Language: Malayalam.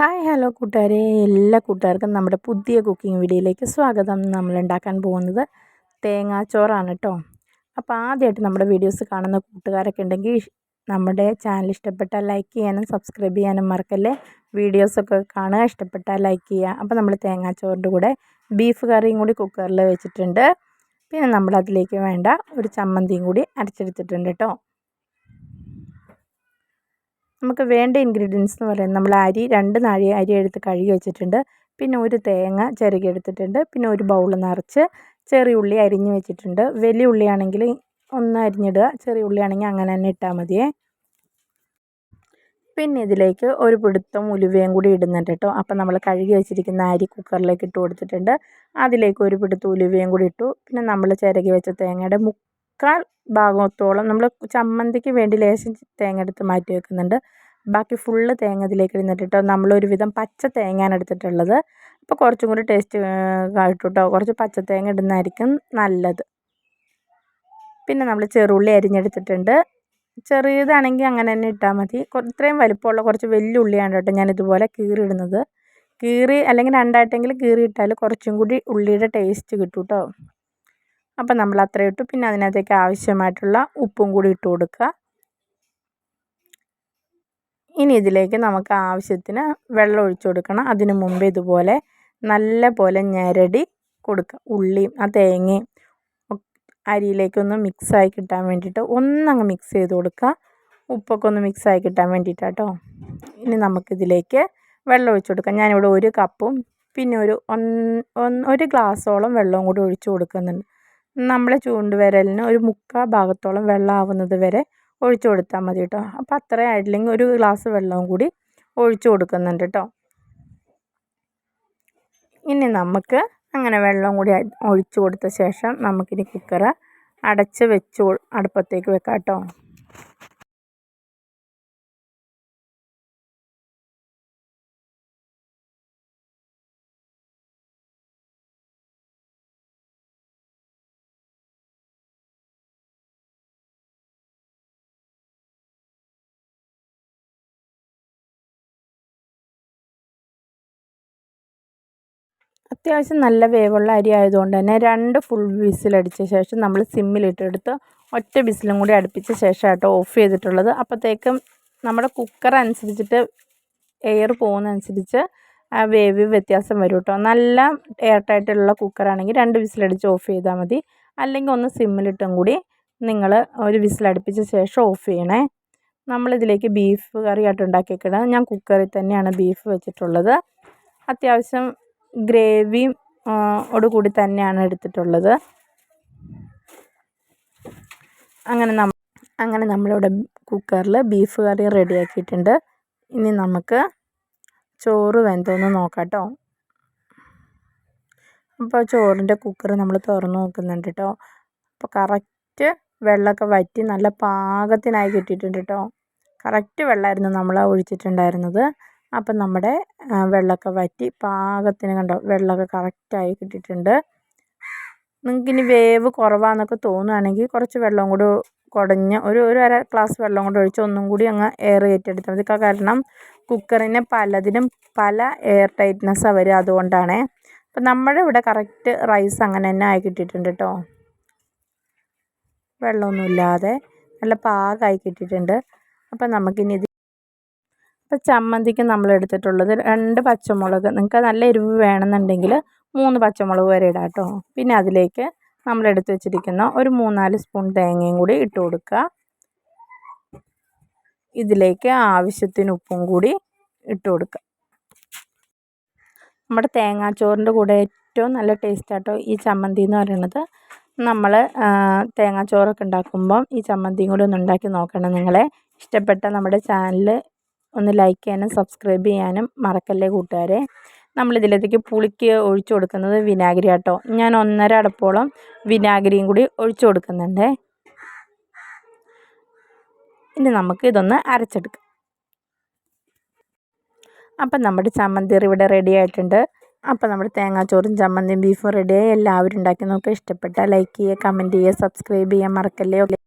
ഹായ് ഹലോ കൂട്ടുകാരെ. എല്ലാ കൂട്ടുകാർക്കും നമ്മുടെ പുതിയ കുക്കിംഗ് വീഡിയോയിലേക്ക് സ്വാഗതം. നമ്മൾ ഉണ്ടാക്കാൻ പോകുന്നത് തേങ്ങാച്ചോറാണ് കേട്ടോ അപ്പോൾ ആദ്യമായിട്ട് നമ്മുടെ വീഡിയോസ് കാണുന്ന കൂട്ടുകാരൊക്കെ ഉണ്ടെങ്കിൽ നമ്മുടെ ചാനൽ ഇഷ്ടപ്പെട്ടാൽ ലൈക്ക് ചെയ്യാനും സബ്സ്ക്രൈബ് ചെയ്യാനും മറക്കല്ലേ? വീഡിയോസൊക്കെ കാണുക ഇഷ്ടപ്പെട്ടാൽ ലൈക്ക് ചെയ്യുക. അപ്പോൾ നമ്മൾ തേങ്ങാച്ചോറിന്റെ കൂടെ ബീഫ് കറിയും കൂടി കുക്കറിൽ വെച്ചിട്ടുണ്ട്. പിന്നെ നമ്മൾ അതിലേക്ക് വേണ്ട ഒരു ചമ്മന്തിയും കൂടി അരച്ചെടുത്തിട്ടുണ്ട് കേട്ടോ നമുക്ക് വേണ്ട ഇൻഗ്രീഡിയൻസ് എന്ന് പറയുന്നത് നമ്മൾ അരി രണ്ട് നാഴി അരി എടുത്ത് കഴുകി വെച്ചിട്ടുണ്ട്. പിന്നെ ഒരു തേങ്ങ ചിരകി എടുത്തിട്ടുണ്ട്. പിന്നെ ഒരു ബൗൾ നിറച്ച് ചെറിയ ഉള്ളി അരിഞ്ഞ് വെച്ചിട്ടുണ്ട്. വലിയ ഉള്ളിയാണെങ്കിൽ ഒന്ന് അരിഞ്ഞിടുക. ചെറിയ ഉള്ളിയാണെങ്കിൽ അങ്ങനെ തന്നെ ഇട്ടാൽ മതിയേ. പിന്നെ ഇതിലേക്ക് ഒരു പിടുത്തം ഉലുവയും കൂടി ഇടുന്നുണ്ട് കേട്ടോ. അപ്പം നമ്മൾ കഴുകി വെച്ചിരിക്കുന്ന അരി കുക്കറിലേക്ക് ഇട്ട് കൊടുത്തിട്ടുണ്ട്. അതിലേക്ക് ഒരു പിടുത്തം ഉലുവയും കൂടി ഇട്ടു. പിന്നെ നമ്മൾ ചിരകി വെച്ച തേങ്ങയുടെ മുക്കാൽ ഭാഗത്തോളം നമ്മൾ ചമ്മന്തിക്ക് വേണ്ടി ലേശം തേങ്ങ എടുത്ത് മാറ്റി വെക്കുന്നുണ്ട്. ബാക്കി ഫുള്ള് തേങ്ങ ഇതിലേക്ക് ഇടുന്നിട്ട് നമ്മളൊരുവിധം പച്ച തേങ്ങയാണ് എടുത്തിട്ടുള്ളത്. അപ്പോൾ കുറച്ചും കൂടി ടേസ്റ്റ് കാട്ടും കേട്ടോ കുറച്ച് പച്ച തേങ്ങ ഇടുന്നതായിരിക്കും നല്ലത്. പിന്നെ നമ്മൾ ചെറുള്ളി അരിഞ്ഞെടുത്തിട്ടുണ്ട്. ചെറിയതാണെങ്കിൽ അങ്ങനെ തന്നെ ഇട്ടാൽ മതി. ഇത്രയും വലിപ്പമുള്ള കുറച്ച് വലിയ ഉള്ളിയാണ് കേട്ടോ ഞാൻ ഇതുപോലെ കീറി ഇടുന്നത് കീറി അല്ലെങ്കിൽ രണ്ടായിട്ടെങ്കിലും കീറി ഇട്ടാൽ കുറച്ചും കൂടി ഉള്ളിയുടെ ടേസ്റ്റ് കിട്ടും കേട്ടോ അപ്പം നമ്മൾ അത്രയും ഇട്ടു. പിന്നെ അതിനകത്തേക്ക് ആവശ്യമായിട്ടുള്ള ഉപ്പും കൂടി ഇട്ട് കൊടുക്കുക. ഇനി ഇതിലേക്ക് നമുക്ക് ആവശ്യത്തിന് വെള്ളം ഒഴിച്ചു കൊടുക്കണം. അതിനു മുമ്പ് ഇതുപോലെ നല്ല പോലെ ഞരടി കൊടുക്കുക. ഉള്ളിയും ആ തേങ്ങയും അരിയിലേക്കൊന്ന് മിക്സായി കിട്ടാൻ വേണ്ടിയിട്ട് ഒന്നങ്ങ് മിക്സ് ചെയ്ത് കൊടുക്കുക. ഉപ്പൊക്കെ ഒന്ന് മിക്സായി കിട്ടാൻ വേണ്ടിയിട്ടാട്ടോ. ഇനി നമുക്കിതിലേക്ക് വെള്ളം ഒഴിച്ചു കൊടുക്കാം. ഞാനിവിടെ ഒരു കപ്പും പിന്നെ ഒരു ഒരു ഗ്ലാസ്സോളം വെള്ളവും കൂടി ഒഴിച്ചു കൊടുക്കുന്നുണ്ട്. നമ്മളെ ചൂണ്ടുവിരലിന് ഒരു മുക്കാൽ ഭാഗത്തോളം വെള്ളം ആവുന്നത് വരെ ഒഴിച്ചു കൊടുത്താൽ മതി കേട്ടോ അപ്പോൾ അത്രയും ആയിട്ടില്ലെങ്കിൽ ഒരു ഗ്ലാസ് വെള്ളവും കൂടി ഒഴിച്ചു കൊടുക്കുന്നുണ്ട് കേട്ടോ ഇനി നമുക്ക് അങ്ങനെ വെള്ളം കൂടി ഒഴിച്ചു കൊടുത്ത ശേഷം നമുക്കിനി കുക്കറ് അടച്ച് വെച്ച് അടുപ്പത്തേക്ക് വെക്കാം കേട്ടോ അത്യാവശ്യം നല്ല വേവുള്ള അരി ആയതുകൊണ്ട് തന്നെ രണ്ട് ഫുൾ വിസിലടിച്ച ശേഷം നമ്മൾ സിമ്മിലിട്ടെടുത്ത് ഒറ്റ വിസിലും കൂടി അടുപ്പിച്ച ശേഷം കേട്ടോ ഓഫ് ചെയ്തിട്ടുള്ളത്. അപ്പോഴത്തേക്കും നമ്മുടെ കുക്കർ അനുസരിച്ചിട്ട് എയർ പോകുന്നതനുസരിച്ച് ആ വേവ് വ്യത്യാസം വരും കേട്ടോ നല്ല എയർ ടൈറ്റുള്ള കുക്കറാണെങ്കിൽ രണ്ട് വിസിലടിച്ച് ഓഫ് ചെയ്താൽ മതി. അല്ലെങ്കിൽ ഒന്ന് സിമ്മിലിട്ടും കൂടി നിങ്ങൾ ഒരു വിസിലടുപ്പിച്ച ശേഷം ഓഫ് ചെയ്യണേ. നമ്മളിതിലേക്ക് ബീഫ് കറിയായിട്ട് ഉണ്ടാക്കിയിട്ടുണ്ട് ഞാൻ കുക്കറിൽ തന്നെയാണ് ബീഫ് വെച്ചിട്ടുള്ളത്. അത്യാവശ്യം ഗ്രേവിയും ഓടുകൂടി തന്നെയാണ് എടുത്തിട്ടുള്ളത്. അങ്ങനെ നമ്മ അങ്ങനെ നമ്മളിവിടെ കുക്കറിൽ ബീഫ് കറി റെഡിയാക്കിയിട്ടുണ്ട്. ഇനി നമുക്ക് ചോറ് വെന്തോന്ന് നോക്കാം കേട്ടോ അപ്പോൾ ചോറിന്റെ കുക്കർ നമ്മൾ തുറന്ന് നോക്കുന്നുണ്ട് കേട്ടോ അപ്പോൾ കറക്റ്റ് വെള്ളമൊക്കെ വറ്റി നല്ല പാകത്തിനായി കിട്ടിയിട്ടുണ്ട് കേട്ടോ കറക്റ്റ് വെള്ളമായിരുന്നു നമ്മൾ ഒഴിച്ചിട്ടുണ്ടായിരുന്നത്. അപ്പം നമ്മുടെ വെള്ളമൊക്കെ വറ്റി പാകത്തിന് കണ്ടോ വെള്ളമൊക്കെ കറക്റ്റായി കിട്ടിയിട്ടുണ്ട്. നിങ്ങൾക്കിനി വേവ് കുറവാണെന്നൊക്കെ തോന്നുകയാണെങ്കിൽ കുറച്ച് വെള്ളം കൂടി കുടഞ്ഞ് ഒരു ഒരു അര ഗ്ലാസ് വെള്ളം കൂടി ഒഴിച്ച് ഒന്നും കൂടി അങ്ങ് എയർ കയറ്റിയെടുത്താൽ മതി. കാരണം കുക്കറിന് പലതിനും പല എയർ ടൈറ്റ്നെസ്സാണ് വരിക അതുകൊണ്ടാണ്. അപ്പം നമ്മുടെ ഇവിടെ കറക്റ്റ് റൈസ് അങ്ങനെ തന്നെ ആയി കിട്ടിയിട്ടുണ്ട് കേട്ടോ. വെള്ളമൊന്നുമില്ലാതെ നല്ല പാകമായി കിട്ടിയിട്ടുണ്ട്. അപ്പം നമുക്കിനി ഇത് ഇപ്പോൾ ചമ്മന്തിക്ക് നമ്മൾ എടുത്തിട്ടുള്ളത് രണ്ട് പച്ചമുളക്. നിങ്ങൾക്ക് നല്ല എരിവ് വേണമെന്നുണ്ടെങ്കിൽ മൂന്ന് പച്ചമുളക് വരെ ഇടാം കേട്ടോ. പിന്നെ അതിലേക്ക് നമ്മൾ എടുത്തു വെച്ചിരിക്കുന്ന ഒരു മൂന്നാൽ സ്പൂൺ തേങ്ങയും കൂടി ഇട്ട് കൊടുക്കുക. ഇതിലേക്ക് ആവശ്യത്തിന് ഉപ്പും കൂടി ഇട്ട് കൊടുക്കുക. നമ്മുടെ തേങ്ങാച്ചോറിന്റെ കൂടെ ഏറ്റവും നല്ല ടേസ്റ്റ് ആട്ടോ ഈ ചമ്മന്തി എന്ന് പറയുന്നത്. നമ്മൾ തേങ്ങാച്ചോറൊക്കെ ഉണ്ടാക്കുമ്പം ഈ ചമ്മന്തിയും കൂടി ഒന്ന് ഉണ്ടാക്കി നോക്കണം നിങ്ങളെ. ഇഷ്ടപ്പെട്ട നമ്മുടെ ചാനൽ ഒന്ന് ലൈക്ക് ചെയ്യാനും സബ്സ്ക്രൈബ് ചെയ്യാനും മറക്കല്ലേ കൂട്ടുകാരെ? നമ്മളിതിലേക്ക് പുളിക്ക് ഒഴിച്ചു കൊടുക്കുന്നത് വിനാഗിരി ആട്ടോ. ഞാൻ ഒന്നര അടപ്പോളം വിനാഗിരിയും കൂടി ഒഴിച്ചു കൊടുക്കുന്നുണ്ട്. ഇനി നമുക്ക് ഇതൊന്ന് അരച്ചെടുക്കാം. അപ്പം നമ്മുടെ ചമ്മന്തി ഇവിടെ റെഡി ആയിട്ടുണ്ട്. അപ്പം നമ്മുടെ തേങ്ങാച്ചോറും ചമ്മന്തിയും ബീഫും റെഡിയായി എല്ലാവരും ഉണ്ടാക്കി നോക്കുക ഇഷ്ടപ്പെട്ടാൽ ലൈക്ക് ചെയ്യുക കമന്റ് ചെയ്യുക സബ്സ്ക്രൈബ് ചെയ്യാൻ മറക്കല്ലേ?